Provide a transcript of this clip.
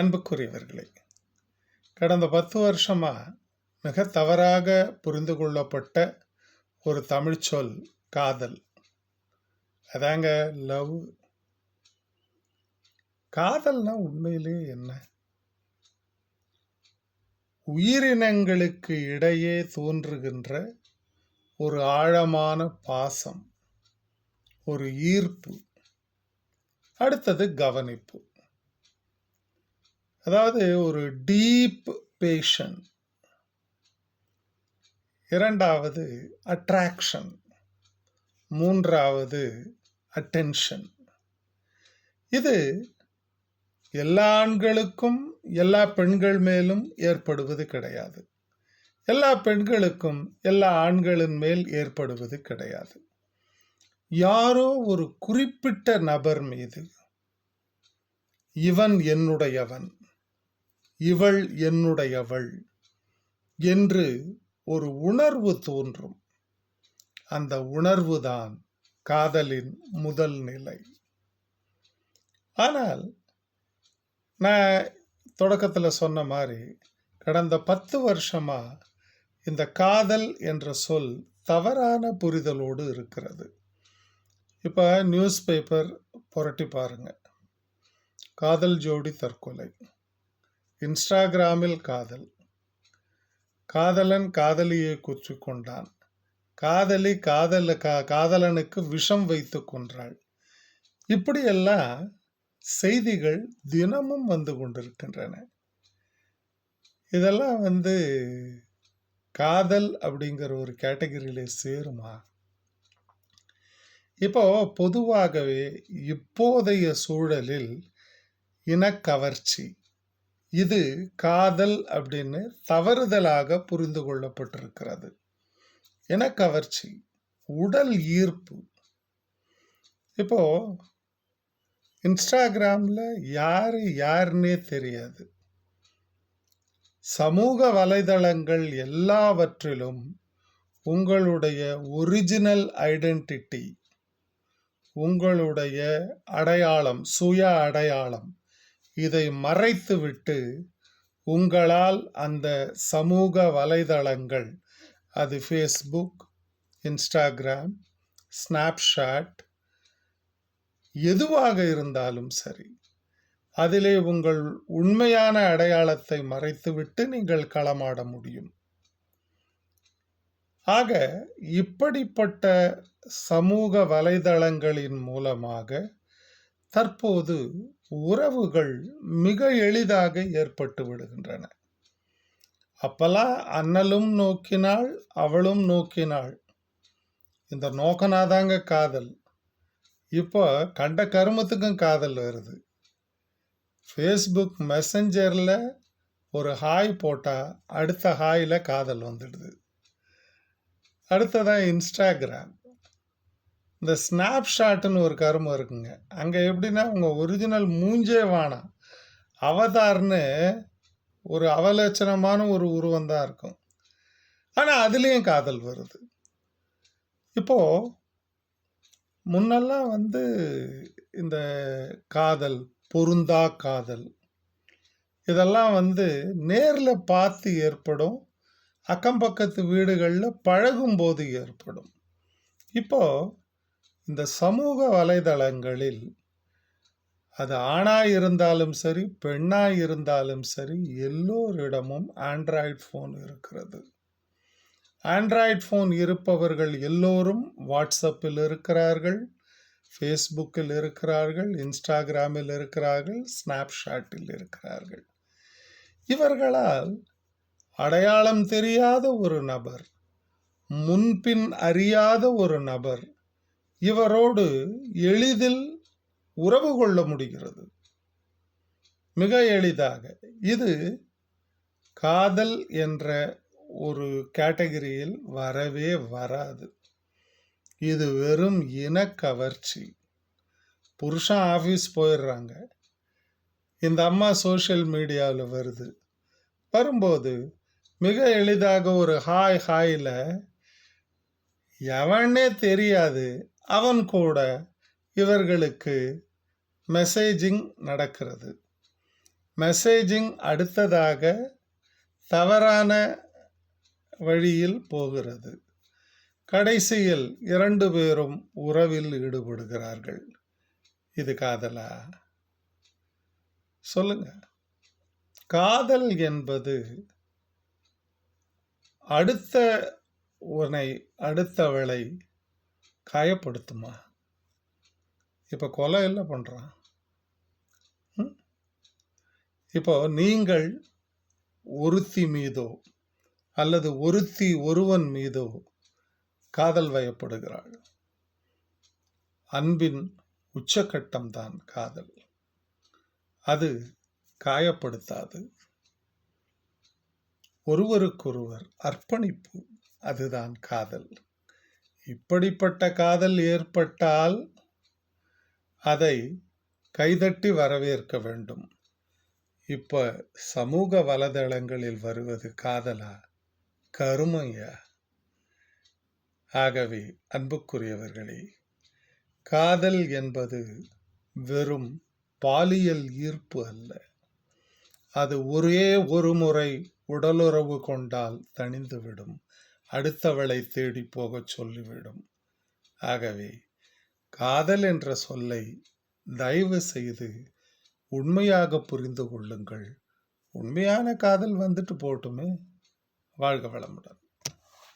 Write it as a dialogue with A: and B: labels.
A: அன்புக்குரியவர்களே கடந்த பத்து வருஷமாக மிக தவறாக புரிந்து கொள்ளப்பட்ட ஒரு தமிழ் சொல் காதல். அதாங்க லவ் காதல்னா உண்மையிலே என்ன? உயிரினங்களுக்கு இடையே தோன்றுகின்ற ஒரு ஆழமான பாசம் ஒரு ஈர்ப்பு. அடுத்தது கவனிப்பு. அதாவது ஒரு டீப் பேஷன் இரண்டாவது அட்ராக்ஷன் மூன்றாவது அட்டென்ஷன் இது எல்லா ஆண்களுக்கும் எல்லா பெண்கள் மேலும் ஏற்படுவது கிடையாது. எல்லா பெண்களுக்கும் எல்லா ஆண்களின் மேல் ஏற்படுவது கிடையாது. யாரோ ஒரு குறிப்பிட்ட நபர் மீது இவன் என்னுடையவன். இவள் என்னுடையவள் என்று ஒரு உணர்வு தோன்றும். அந்த உணர்வுதான் காதலின் முதல் நிலை. ஆனால் நான் தொடக்கத்தில் சொன்ன மாதிரி கடந்த பத்து வருஷமாக இந்த காதல் என்ற சொல் தவறான புரிதலோடு இருக்கிறது. இப்போ நியூஸ் பேப்பர் புரட்டி பாருங்கள் காதல் ஜோடி தற்கொலை. இன்ஸ்டாகிராமில் காதல். காதலன் காதலியை குற்றி கொண்டான். காதலி காதல கா காதலனுக்கு விஷம் வைத்து கொன்றாள். இப்படியெல்லாம் செய்திகள் தினமும் வந்து கொண்டிருக்கின்றன. இதெல்லாம் வந்து காதல் அப்படிங்கிற ஒரு கேட்டகரியில சேருமா? இப்போ பொதுவாகவே இப்போதைய சூழலில் இனக்கவர்ச்சி இது காதல் அப்படின்னு தவறுதலாக புரிந்து கொள்ளப்பட்டிருக்கிறது. என கவர்ச்சி உடல் ஈர்ப்பு. இப்போ இன்ஸ்டாகிராமில் யார் யாருன்னே தெரியாது. சமூக வலைதளங்கள் எல்லாவற்றிலும் உங்களுடைய ஒரிஜினல் ஐடென்டிட்டி உங்களுடைய அடையாளம் சுய அடையாளம் இதை மறைத்துவிட்டு உங்களால் அந்த சமூக வலைதளங்கள் அது ஃபேஸ்புக் இன்ஸ்டாகிராம் ஸ்னாப்ஷாட் எதுவாக இருந்தாலும் சரி அதிலே உங்கள் உண்மையான அடையாளத்தை மறைத்துவிட்டு நீங்கள் களமாட முடியும். ஆக இப்படிப்பட்ட சமூக வலைதளங்களின் மூலமாக தற்போது உறவுகள் மிக எளிதாக ஏற்பட்டு விடுகின்றன. அப்பெல்லாம் அண்ணலும் நோக்கினாள் அவளும் நோக்கினாள். இந்த நோக்கனாதாங்க காதல். இப்போ கண்ட கருமத்துக்கும் காதல் வருது. ஃபேஸ்புக் மெசஞ்சரில் ஒரு ஹாய் போட்டால் அடுத்த ஹாயில் காதல் வந்துடுது. அடுத்ததான் இன்ஸ்டாகிராம் இந்த ஸ்னாப்ஷாட்டுன்னு ஒரு கருமம் இருக்குங்க. அங்கே எப்படின்னா உங்கள் ஒரிஜினல் மூஞ்சே வேணாம் அவதார்னு ஒரு அவலட்சணமான ஒரு உருவம் தான் இருக்கும். ஆனால் அதுலேயும் காதல் வருது. இப்போது முன்னெல்லாம் வந்து இந்த காதல் பொருந்தா காதல் இதெல்லாம் வந்து நேரில் பார்த்து ஏற்படும். அக்கம் பக்கத்து வீடுகளில் பழகும்போது ஏற்படும். இப்போது இந்த சமூக வலைதளங்களில் அது ஆணாக இருந்தாலும் சரி பெண்ணாக இருந்தாலும் சரி எல்லோரிடமும் ஆண்ட்ராய்ட் ஃபோன் இருக்கிறது. ஆண்ட்ராய்ட் ஃபோன் இருப்பவர்கள் எல்லோரும் வாட்ஸ்அப்பில் இருக்கிறார்கள் ஃபேஸ்புக்கில் இருக்கிறார்கள் இன்ஸ்டாகிராமில் இருக்கிறார்கள் ஸ்னாப்ஷாட்டில் இருக்கிறார்கள். இவர்களால் அடையாளம் தெரியாத ஒரு நபர் முன்பின் அறியாத ஒரு நபர் இவரோடு எளிதில் உறவு கொள்ள முடிகிறது. மிக எளிதாக. இது காதல் என்ற ஒரு கேட்டகரியில் வரவே வராது. இது வெறும் இனக்கவர்ச்சி புருஷன் ஆஃபீஸ் போயிடுறாங்க. இந்த அம்மா சோஷியல் மீடியாவில் வருது. வரும்போது மிக எளிதாக ஒரு ஹாய் ஹாயில் எவனே தெரியாது அவன் கூட இவர்களுக்கு மெசேஜிங் நடக்கிறது. மெசேஜிங் அடுத்ததாக தவறான வழியில் போகிறது. கடைசியில் இரண்டு பேரும் உறவில் ஈடுபடுகிறார்கள். இது காதலா? சொல்லுங்க. காதல் என்பது அடுத்த உனை அடுத்தவளை காயப்படுத்துமா? இப்போ கொலை இல்லை பண்ணுறான் ம்? இப்போ நீங்கள் ஒருத்தி மீதோ அல்லது ஒருத்தி ஒருவன் மீதோ காதல் வயப்படுகிறாள். அன்பின் உச்சக்கட்டம்தான் காதல். அது காயப்படுத்தாது. ஒருவருக்கொருவர் அர்ப்பணிப்பு அதுதான் காதல். இப்படிப்பட்ட காதல் ஏற்பட்டால் அதை கைதட்டி வரவேற்க வேண்டும். இப்ப சமூக வலைதளங்களில் வருவது காதலா? கருமையா? ஆகவே அன்புக்குரியவர்களே காதல் என்பது வெறும் பாலியல் ஈர்ப்பு அல்ல. அது ஒரே ஒரு முறை உடலுறவு கொண்டால் தணிந்துவிடும். அடுத்தவளை தேடி போகச் சொல்லிவிடும். ஆகவே காதல் என்ற சொல்லை தயவு செய்து உண்மையாக புரிந்து கொள்ளுங்கள். உண்மையான காதல் வந்துட்டு போட்டுமே. வாழ்க வளமுடன்.